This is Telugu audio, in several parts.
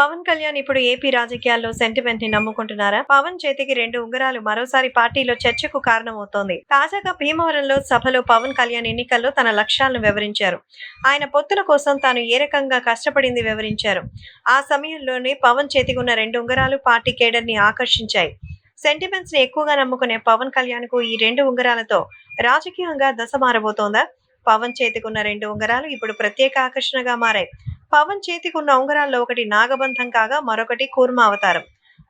పవన్ కళ్యాణ్ ఇప్పుడు ఏపీ రాజకీయాల్లో సెంటిమెంట్ని నమ్ముకుంటున్నారా? పవన్ చేతికి రెండు ఉంగరాలు మరోసారి పార్టీలో చర్చకు కారణమవుతోంది. తాజాగా భీమవరంలో సభలో పవన్ కళ్యాణ్ ఎన్నికల్లో తన లక్ష్యాలను వివరించారు. ఆయన పొత్తుల కోసం తాను ఏ రకంగా కష్టపడింది వివరించారు. ఆ సమయంలోనే పవన్ చేతికి ఉన్న రెండు ఉంగరాలు పార్టీ కేడర్ని ఆకర్షించాయి. సెంటిమెంట్స్ని ఎక్కువగా నమ్ముకునే పవన్ కళ్యాణ్కు ఈ రెండు ఉంగరాలతో రాజకీయంగా దశ మారబోతోందా? పవన్ చేతికున్న రెండు ఉంగరాలు ఇప్పుడు ప్రత్యేక ఆకర్షణగా మారాయి. పవన్ చేతికున్న ఉంగరాల్లో ఒకటి నాగబంధం కాగా మరొకటి కూర్మ అవతారం.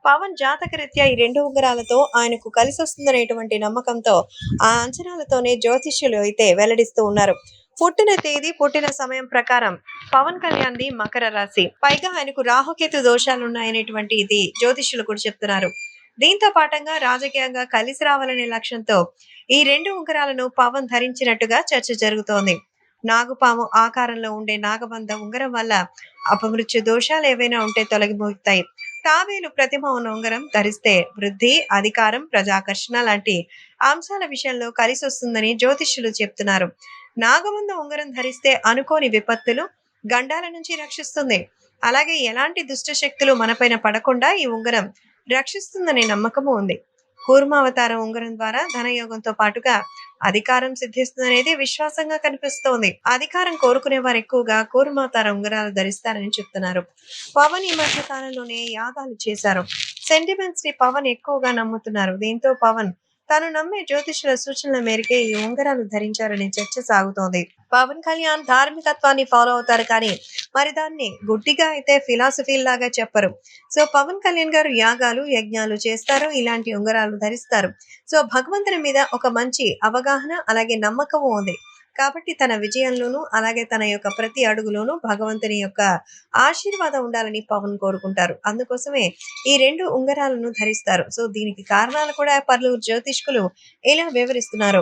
పవన్ జాతకరీత్యా ఈ రెండు ఉంగరాలతో ఆయనకు కలిసి వస్తుందనేటువంటి నమ్మకంతో ఆ అంచనాలతోనే జ్యోతిష్యులు అయితే వెల్లడిస్తూ ఉన్నారు. పుట్టిన తేదీ పుట్టిన సమయం ప్రకారం పవన్ కళ్యాణ్ ది మకర రాశి. పైగా ఆయనకు రాహుకేతు దోషాలు ఉన్నాయనేటువంటి ఇది జ్యోతిష్యులు కూడా చెప్తున్నారు. దీంతో పాఠంగా రాజకీయంగా కలిసి రావాలనే లక్ష్యంతో ఈ రెండు ఉంగరాలను పవన్ ధరించినట్టుగా చర్చ జరుగుతోంది. నాగుపాము ఆకారంలో ఉండే నాగబంధ ఉంగరం వల్ల అపమృత్యు దోషాలు ఏవైనా ఉంటే తొలగిపోతాయి. తాబేలు ప్రతిమ ఉన్న ఉంగరం ధరిస్తే వృద్ధి అధికారం ప్రజాకర్షణ లాంటి అంశాల విషయంలో కలిసి వస్తుందని జ్యోతిష్యులు చెప్తున్నారు. నాగబంధ ఉంగరం ధరిస్తే అనుకోని విపత్తులు గండాల నుంచి రక్షిస్తుంది. అలాగే ఎలాంటి దుష్ట శక్తులు మనపైన పడకుండా ఈ ఉంగరం రక్షిస్తుందనే నమ్మకము ఉంది. కూర్మావతారం ఉంగరం ద్వారా ధనయోగంతో పాటుగా అధికారం సిద్ధిస్తుంది అనేది విశ్వాసంగా కనిపిస్తోంది. అధికారం కోరుకునే వారు ఎక్కువగా కోరుమాతార ఉంగరాలు ధరిస్తారని చెప్తున్నారు. పవన్ ఈ మధ్య కాలంలోనే యాగాలు చేశారు. సెంటిమెంట్స్ని పవన్ ఎక్కువగా నమ్ముతున్నారు. దీంతో పవన్ తాను నమ్మే జ్యోతిషుల సూచనల మేరకే ఈ ఉంగరాలు ధరించారనే చర్చ సాగుతోంది. పవన్ కళ్యాణ్ ధార్మికత్వాన్ని ఫాలో అవుతారు కానీ మరి దాన్ని గుడ్డిగా అయితే ఫిలాసఫీ లాగా చెప్పరు. సో పవన్ కళ్యాణ్ గారు యాగాలు యజ్ఞాలు చేస్తారు ఇలాంటి ఉంగరాలు ధరిస్తారు. సో భగవంతుని మీద ఒక మంచి అవగాహన అలాగే నమ్మకం ఉంది. కాబట్టి తన విజయంలోనూ అలాగే తన యొక్క ప్రతి అడుగులోనూ భగవంతుని యొక్క ఆశీర్వాదం ఉండాలని పవన్ కోరుకుంటారు. అందుకోసమే ఈ రెండు ఉంగరాలను ధరిస్తారు. సో దీనికి కారణాలు కూడా పలువురు జ్యోతిష్కులు ఇలా వివరిస్తున్నారు?